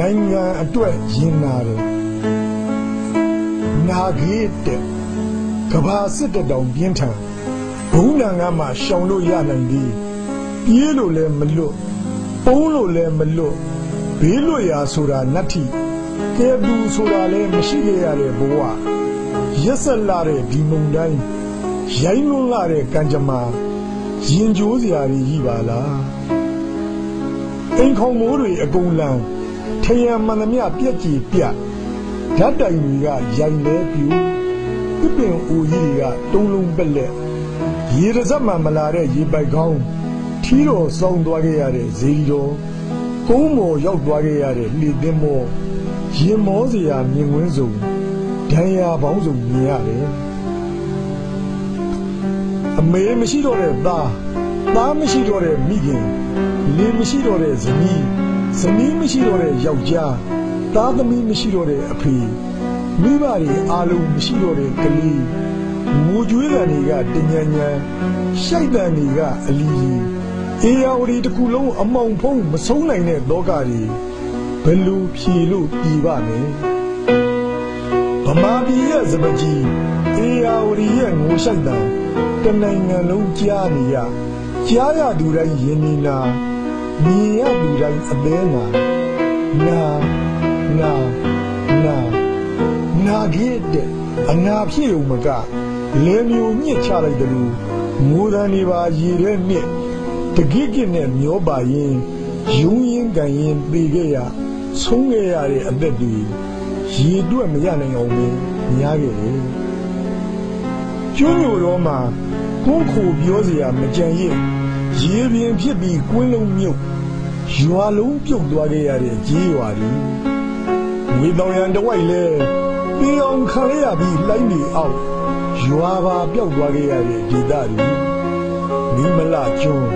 နိုင်ငံအတွက်ရင်နာတယ်နာကြီးတဲ့ကဘာစစ်တတောင်ပြင်းထန်ဘုံနံကမှရှောင်လို့ရနိုင်သည်ပြေးလို့လည်းမလွတ်ပုံးလို့လည်းမလွတ်ဘေးလွတ်ရာဆိုတာနတ်ထီကဲသူဆိုတာလည်းမရှိခဲ့ရတဲ့ဘဝရက်ဆက်လာတဲ့ဒီမုံတိုင်းရိုင်းလွန်းလာတဲ့ကံကြမ္မာရင်ကျိုးစရာကြီးကြီးပါလားအိမ်ခေါင်မိုးတွေအကုန်လန်း ထယံမှန်သမျှပြက်ကြီးပြတ်ဓာတ်တိုင်တွေကရိုင်လဲပြူပြပင်အိုကြီးတွေကတုံးလုံးပက်လက်ရေရစက်မှမလာတဲ့ရေပိုက်ကောင်းထီးတော်စောင်းသွားခဲ့ရတဲ့ဇေဒီတော်ကုန်းမော်ရောက်သွားခဲ့ရတဲ့လှေသင်းမောရင်မောစရာမြင်ကွင်းစုံဒဏ်ရာပေါင်းစုံမြင်ရတယ်အမေမရှိတော့တဲ့သားသားမရှိတော့တဲ့မိခင်လင်းမရှိတော့တဲ့ဇနီး ဇနီးမရှိတော့တဲ့ယောက်ျားသားသမီးမရှိတော့တဲ့အဖေမိဘတွေအားလုံးမရှိတော့တဲ့ကလေးငိုကြွေးတဲ့တွေကတညံညံရှိုက်တဲ့တွေကအလီလီအေယာဝတီတစ်ခုလုံးအမောင်ဖုံးမဆုံးနိုင်တဲ့လောကကြီးဘယ်လိုဖြေလို့ပြည်ပါမယ်ဗမာပြည်ရဲ့စပကြီးအေယာဝတီရဲ့ငိုရှိုက်တဲ့တနိုင်ငံလုံးကြားနေရကြားရသူတိုင်းယင်းနေနာ မြင်ရသူတိုင်းအသေးနာနာနာနာနာကြီးတဲ့အနာဖြစ်ုံမကလဲမျိုးညှစ်ချလိုက်တယ်လို့ငိုတန်နေပါရေထဲမြစ်တကိကိနဲ့မျောပါရင်ယုံရင်ကန်ရင်ပေခဲ့ရဆုံးခဲ့ရတဲ့အသက်တွေရေတွက်မရနိုင်အောင်ပဲများခဲ့တယ်ကျွန်းမြို့တော်မှာကိုယ်ခိုပြောစရာမကြံရင် ရေပြင်ဖြစ်ပြီးကွင်းလုံးမြုပ်ရွာလုံးပြုတ်သွားခဲ့ရတဲ့ကြီးရွာတွေဝေတောင်ရန်တဝိုက်လဲပြေအောင်ခံရပြီးလိုင်းနေအောင်ရွာပါပျောက်သွားခဲ့ရတဲ့ဒေသတွေမိမလကျွန်း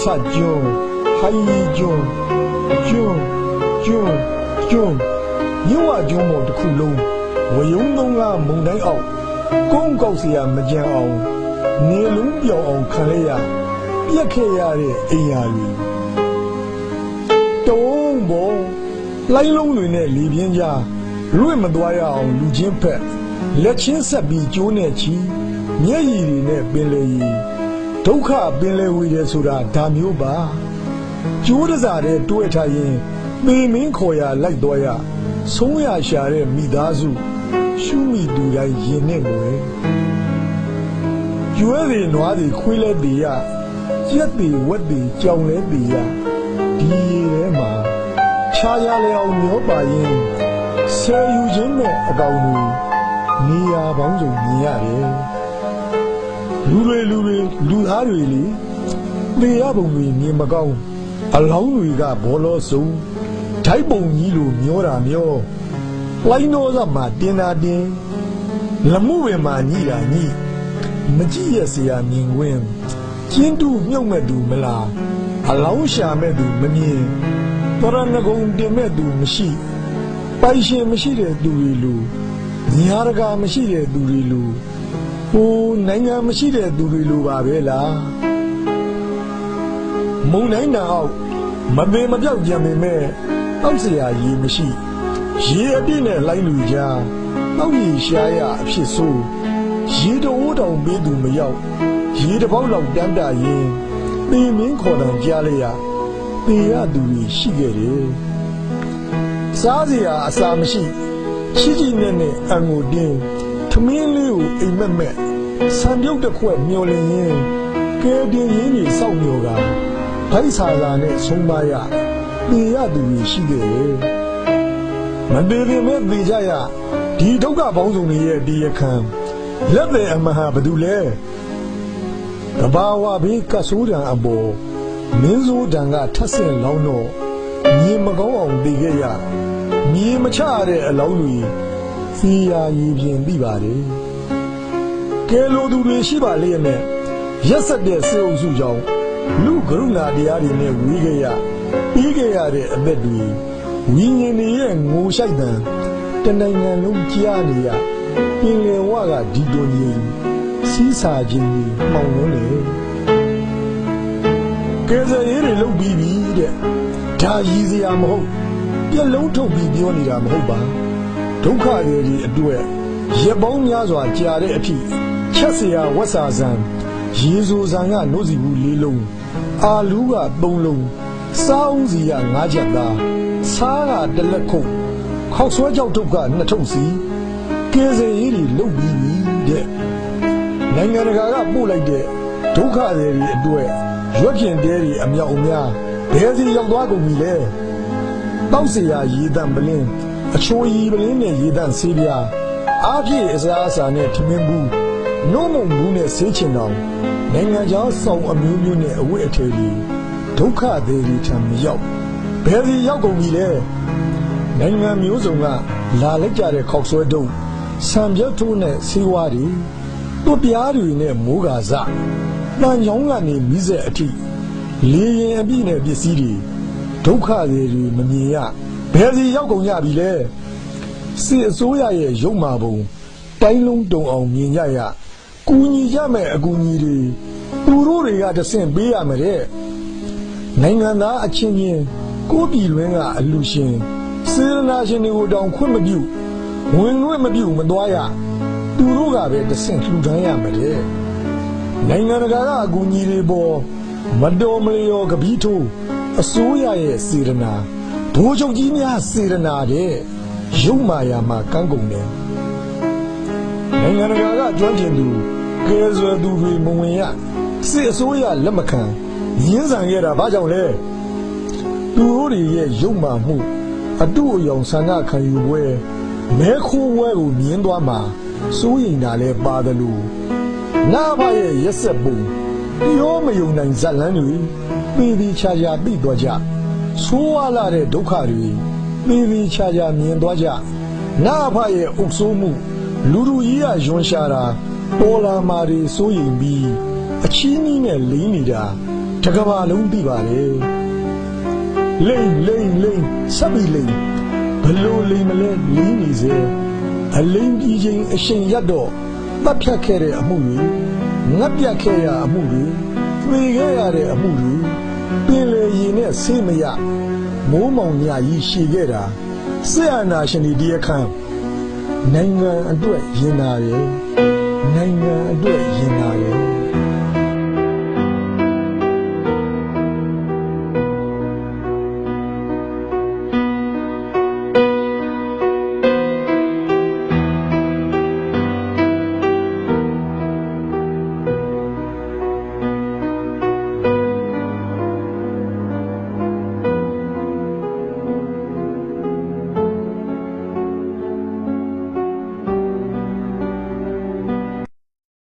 ဆတ်ကျွန်းဟိုင်းကျွန်းကျွန်းကျွန်းကျွန်းညဝကျွန်းပေါ်တစ်ခုလုံးဝယုံသုံးကမုန်တိုင်းအောင်ကုန်းကောက်เสียမကြံအောင်နေလုံးပြောင်းအောင်ခံရ ပြက်ခဲ့ရတဲ့အိမ်ယာတွေတုံးပေါ်လိုင်းလုံးတွေနဲ့လေပြင်းကြားလွင့်မသွားရအောင်လူချင်းဖက်လက်ချင်းဆက်ပြီးကျိုးနဲ့ချီမျက်ရည်တွေနဲ့ပင်လေရီဒုက္ခပင်လေဝေတယ်ဆိုတာဒါမျိုးပါကျိုးတစားတဲ့တွဲထားရင်ပေမင်းခေါ်ရလိုက်တော့ရဆုံးရရှာတဲ့မိသားစု ရှုမိသူတိုင်းရင်နဲ့ငွယ်ကျွဲတွေနွားတွေခွေးလဲတည်ရ ကြက်တွေဝက်တွေကြောင်လဲတည်ရဒီရေထဲမှာခြားရလဲအောင်မျောပါရင်ဆယ်ယူခြင်းနဲ့အကောင်တွေနေရာပေါင်းစုံမြင်ရတယ်လူတွေလူတွေလူသားတွေလေပေရပုံတွေမြင်မကောင်းအလောင်းတွေကဘောလောစုံဓာတ်ပုံကြီးလိုမျောတာမျောလိုင်းတော်ကမှတင်တာတင်လမှုဝင်မှညိတာညိမကြည့်ရစရာမြင်ခွင့် ကျင်းတူမြုပ်မဲ့သူမလားအလောင်းရှာမဲ့သူမမြင်တော်ရဏဂုံတင်မဲ့သူမရှိပိုင်ရှင်မရှိတဲ့သူတွေလူညာရကမရှိတဲ့သူတွေလူဟိုနိုင်ငံမရှိတဲ့သူတွေလူပါပဲလားမုံတိုင်းတန်အောင်မပင်မပြောက်ကြံပေမဲ့တောက်เสียရေမရှိရေအပြည့်နဲ့လိုင်းလူကြားတောက်ရည်ရှားရအဖြစ်ဆိုးရေတဝိုးတောင်ပေးသူမရောက် ရေတပေါက်လောက်တမ်းတာရင်သေမင်းခေါ်တယ်ကြားလိုက်ရသေရသူကြီးရှိခဲ့တယ်စားစရာအစာမရှိရှိကြည့်နဲ့နဲ့အငိုတင်းသမင်းလေးကိုအိမ်မက်မက်ဆံပြုတ်တစ်ခွက်မျောလင်းရင်ကဲတင်ရင်းကြီးစောက်မျောကဘိုက်ဆာလာနဲ့ဆုံးပါရသေရသူကြီးရှိခဲ့တယ်မတည်ရင်မသေကြရဒီဒုက္ခပေါင်းစုံတွေရဲ့ဒီရခံလက်တယ်အမဟာဘာတူလဲ တဘာဝဘေးကဆိုးတံအပေါ်မင်းစိုးတံကထပ်ဆင့်လောင်းတော့မြေမကောင်းအောင်တည်ခဲ့ရမြေမချရတဲ့အလောင်းတွေစီယာရည်ပြင်ပြီးပါတယ်ကဲလိုသူတွေရှိပါလေနဲ့ရက်ဆက်တဲ့စေအုပ်စုကြောင့်လူကရုဏာတရားတွေနဲ့ဝီးခဲ့ရပြီးခဲ့ရတဲ့အသက်တွေဝိညာဉ်တွေရဲ့ငိုရှိုက်တံတနိုင်ငံလုံးကြားနေရပင်လယ်ဝကဒီတိုကြီး စီးစာခြင်းကြီးမှောင်လုံးလေကဲစရေးတွေလုတ်ပြီးပြီတဲ့ဒါရည်စရာမဟုတ်ပ ပြက်လုံးထုတ်ပြီးပြောနေတာမဟုတ်ပါဒုက္ခတွေဒီအတွက်ရက်ပေါင်းများစွာကြာတဲ့အထိချက်เสียဝက်စာဆန်ရေစိုးဆန်ကနှုတ်စီဘူးလေးလုံးအာလူးကသုံးလုံးစားဦးစီကငါးချက်သားစားကတစ်လက်ခုတ်ခောက်ဆွဲကြောက်တုတ်ကနှစ်ထုပ်စီကဲစင်ရေးတွေလုတ်ပြီးပြီတဲ့ နိုင်ငံတကာကပို့လိုက်တဲ့ဒုက္ခတွေတွေအတွက်ရွက်ကျင်တဲတွေအမြောက်အများဘယ်စီရောက်သွားကုန်ပြီလဲတောက်เสียရေတန့်ပလင်းအချိုးရီပလင်းနဲ့ရေတန့်ဆေးပြားအားဖြည့်အစားအစာနဲ့ထမင်းဘူးနှုံးမုံဘူးနဲ့ဆေးချင်တော်နိုင်ငံခြားဆောင်အမျိုးမျိုးနဲ့အဝတ်အထည်တွေဒုက္ခတွေတွေထံမရောက်ဘယ်စီရောက်ကုန်ပြီလဲနိုင်ငံမျိုးစုံကလာလိုက်ကြတဲ့ခောက်ဆွဲတုံးဆံပြတ်ထိုးနဲ့ဆေးဝါးတွေ သူ့ပြားတွေနဲ့မိုးကာစတန်ချောင်းကနေမိဆက်အထိလေရင်အပြည့်နဲ့ပစ္စည်းတွေဒုက္ခတွေတွေမမြင်ရဘယ်စီရောက်ကုန်ကြပြီလဲစစ်အစိုးရရဲ့ရုပ်မာပုံတိုင်းလုံးတုံအောင်မြင်ကြရကူညီကြမဲ့အကူအညီတွေသူတို့တွေကတဆင့်ပေးရမယ်တဲ့နိုင်ငံသားအချင်းချင်းကိုယ်ပြည်လွင်ကအလူရှင်စေရနာရှင်တွေကိုတောင်ခွင့်မပြုဝင်ခွင့်မပြုမသွားရ သူတို့ကပဲတဆင့်လှူဒန်းရမယ်တဲ့နိုင်ငံတကာကအကူအညီတွေပေါ်မတော်မလျော်ကပီးထိုးအစိုးရရဲ့စေရနာဘိုးချုပ်ကြီးများစေရနာတဲ့ရုပ်မာယာမှာကန်းကုန်တယ်နိုင်ငံတကာကကျွမ်းကျင်သူကဲဆွယ်သူတွေမဝင်ရစစ်အစိုးရလက်မခံရင်းဆန်ခဲ့တာဘာကြောင့်လဲသူတို့တွေရဲ့ရုပ်မာမှုအတုအယောင်ဆန္ဒခံယူပွဲမဲခိုးပွဲကိုမြင်သွားမှာ စိုးရင်တာလဲပါတယ်လို့နာဖရဲ့ရက်ဆက်ပုံပြောမယုံနိုင်ဇက်လန်းတွေပြည်ပြီးချာချာပြီးသွားကြဆိုးဝါလာတဲ့ဒုက္ခတွေပြည်ပြီးချာချာမြင်သွားကြနာဖရဲ့အုပ်ဆိုးမှု လူလူကြီးကယွန်ရှာတာပေါ်လာမာတွေစိုးရင်ပြီးအချီးနီးနဲ့လိမ့်နေတာတကဘာလုံးသိပါလေလိမ့်လိမ့်လိမ့်ဆက်ပြီးလိမ့်ဘလို့လိမ့်မလဲလိမ့်နေစေ အလိမ်ကြီးချင်းအရှင်ရတ်တော့တပ်ဖြတ်ခဲ့တဲ့အမှုတွေငတ်ပြတ်ခဲ့ရအမှုတွေပြေခဲ့ရတဲ့အမှုတွေပင်လေရင်နဲ့ဆေးမရမိုးမောင်ညကြီးရှည်ခဲ့တာစစ်အာဏာရှင်တွေတရားခံနိုင်ငံအတွက်ရင်နာတယ်နိုင်ငံအတွက်ရင်နာတယ်